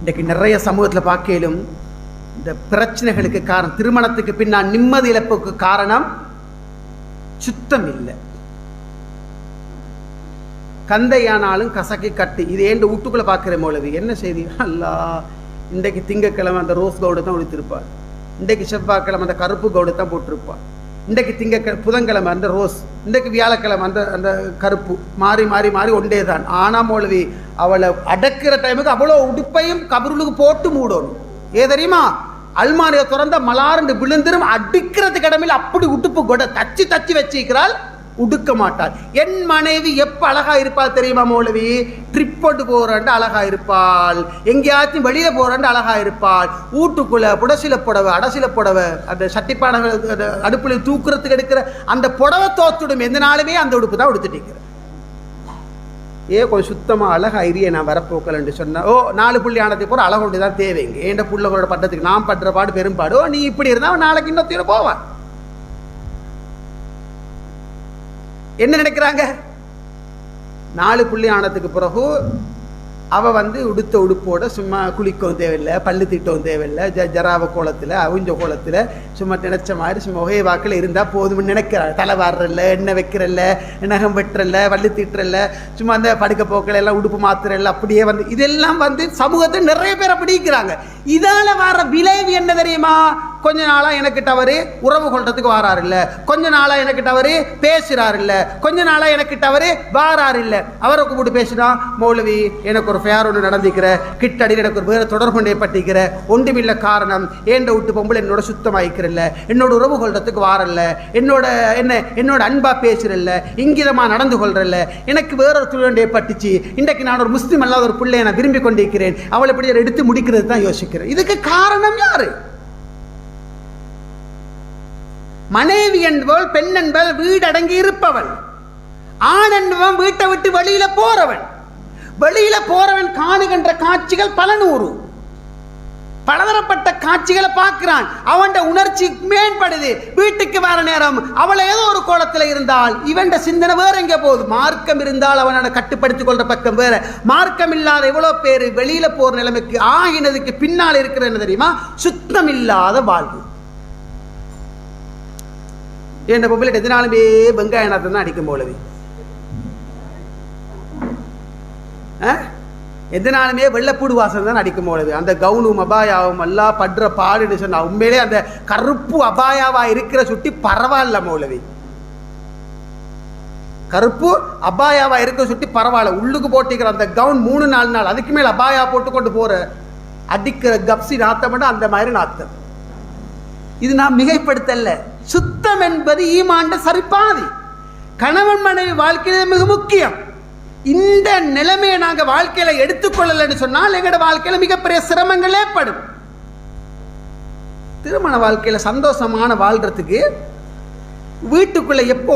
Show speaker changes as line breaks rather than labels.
இன்றைக்கு நிறைய சமூகத்தில் பார்க்கலும் இந்த பிரச்சனைகளுக்கு காரணம் திருமணத்துக்கு பின்னால் நிம்மதி இழப்புக்கு காரணம் சுத்தம் இல்லை. கந்தையானாலும் கசக்கி கட்டு இது ஏண்டு வீட்டுக்குள்ள பார்க்குற மௌலவி என்ன செய்தி? அல்லா இன்றைக்கு திங்கக்கிழமை அந்த ரோஸ் கவுடு தான் உடுத்திருப்பார் இன்றைக்கு செவ்வாய்க்கிழமை அந்த கருப்பு கவுடு தான் போட்டிருப்பார். இன்றைக்கு திங்க புதன்கிழமை அந்த ரோஸ். இன்றைக்கு வியாழக்கிழமை அந்த அந்த கருப்பு. மாறி மாறி மாறி ஒன்றே தான் ஆனா மொழி அவளை அடக்கிற டைமுக்கு அவ்வளோ உடுப்பையும் கபருளுக்கு போட்டு மூடணும். ஏ தெரியுமா? அல்மாரியை திறந்த மலார்ந்து விழுந்திரும் அடிக்கிறதுக்கு இடமில் அப்படி உடுப்பு கூட. தச்சு தச்சு வச்சிருக்கிறாள் உடுக்க மாட்டாள் என் மனைவி எப்ப அழகா இருப்பாள் தெரியுமா மௌலவி? ட்ரிப் போட்டு போறாண்டு அழகா இருப்பாள். எங்கேயாச்சும் வெளியில போறாண்டு அழகா இருப்பாள். வீட்டுக்குள்ள புடசில புடவை அடசில புடவை அந்த சட்டிப்பான அடுப்புல தூக்குறதுக்கு எடுக்கிற அந்த புடவை தோத்துடும். எந்த நாளுமே அந்த உடுப்பு தான் உடுத்துட்டு இருக்கிறேன் ஏ கொஞ்சம் சுத்தமாக அழகா இரிய நான் வரப்போக்கலன்னு சொன்னேன் ஓ நாலு புள்ளி ஆனதுக்கு போகிற அழகொண்டு தான் தேவைங்க ஏண்ட பிள்ளைகளோட பட்டத்துக்கு நான் படுற பாடு பெரும்பாடு. ஓ நீ இப்படி இருந்தால் அவன் நாளைக்கு இன்னொத்தையோட போவான். என்ன நினைக்கிறாங்க? நாலு புள்ளி ஆனதுக்கு பிறகு அவ வந்து உடுத்த உடுப்போட சும்மா குளிக்கவும் தேவையில்லை பல்லு திட்டவும் தேவையில்லை ஜ ஜராவ கோலத்தில் அவிஞ்ச கோலத்தில் சும்மா நினச்ச மாதிரி சும்மா ஒகே வாக்கில் இருந்தால் போதும்னு நினைக்கிறாள். தலை வாடுறல்ல எண்ணெய் வைக்கிறல்ல நகம் வெட்டுறல்ல பல்லு தீட்டுறல்ல சும்மா அந்த படுக்க போக்கில் எல்லாம் உடுப்பு மாத்துறல்ல அப்படியே வந்து இதெல்லாம் வந்து சமூகத்தை நிறைய பேர் அப்படி இருக்கிறாங்க. இதால வர விளைவு என்ன தெரியுமா? கொஞ்ச நாளாக எனக்கு அவர் உறவு கொள்றதுக்கு வாராரு இல்லை கொஞ்ச நாளாக எனக்கு அவர் பேசுகிறாரு இல்லை கொஞ்ச நாளாக எனக்கு தவறு வாராரு இல்லை அவரை கூப்பிட்டு பேசினா மௌலவி எனக்கு ஒரு ஃபேர் ஒன்று நடந்திக்கிற கிட்டடியில் எனக்கு ஒரு வேறு தொடர்பு ஏற்பட்டிக்கிற ஒன்றுமில்ல காரணம். ஏண்ட விட்டு பொம்பளை என்னோட சுத்தமாயிக்கிறல்ல. என்னோட உறவு கொள்றதுக்கு வாரல்ல. என்னோட என்ன என்னோட அன்பாக பேசுறல்ல. இங்கிதமாக நடந்து கொள்றல்ல. எனக்கு வேறொரு தொழில் ஏற்பட்டுச்சு. இன்றைக்கு நான் ஒரு முஸ்லீம் அல்லாத ஒரு பிள்ளையை நான் விரும்பி கொண்டிருக்கிறேன். அவளை இப்படி எடுத்து முடிக்கிறது தான் யோசிக்கிறேன். இதுக்கு காரணம் யாரு? மனைவி என்பவள் பெண் என்பவள் வீடடங்கி இருப்பவள். ஆண் என்பவன் வீட்டை விட்டு வெளியில போறவன். வெளியில போறவன் காணுகின்ற காட்சிகள் பல நூறு. பலதரப்பட்ட காட்சிகளை பார்க்கிறான். அவன் உணர்ச்சி மேம்படுது. வீட்டுக்கு வர நேரம் அவளை ஏதோ ஒரு கோலத்தில் இருந்தால் இவன் சிந்தனை வேற எங்க போகுது? மார்க்கம் இருந்தால் அவனோட கட்டுப்படுத்திக் கொள்ற பக்கம் வேற. மார்க்கம் இல்லாத எவ்வளோ பேர் வெளியில போற நிலைமைக்கு ஆகினதுக்கு பின்னால் இருக்கிற என்ன தெரியுமா? சுத்தம் இல்லாத வாழ்வு. என் பொம்பளை எதினாலுமே வெங்காய நாத்தம் தான் அடிக்கும் போலவே. எதனாலுமே வெள்ளப்பூடு வாசம் தான் அடிக்கும் போலவே. அந்த கவுனும் அபாயாவும் எல்லாம் படுற பாடுன்னு சொன்னா உண்மையிலே அந்த கருப்பு அபாயாவா இருக்கிற சுட்டி பரவாயில்ல மௌலவி கருப்பு அபாயாவா இருக்கிற சுட்டி பரவாயில்ல. உள்ளுக்கு போட்டிக்கிற அந்த கவுன் மூணு நாலு நாள் அதுக்கு மேல அபாயா போட்டு கொண்டு போற அடிக்கிற கப்சி நாத்தம் அந்த மாதிரி நாத்தம். இது நான் மிகைப்படுத்தல சுத்தம் என்பது ஈமாண்ட சரிப்பாதி கணவன் மனைவி வாழ்க்கையில மிக முக்கியம். இந்த நிலைமையை நாங்க வாழ்க்கையில எடுத்துக்கொள்ளலன்னு சொன்னால் எங்களோட வாழ்க்கையில மிகப்பெரிய சிரமங்கள் ஏற்படும். திருமண வாழ்க்கையில சந்தோஷமான வாழ்றதுக்கு வீட்டுக்குள்ள எப்போ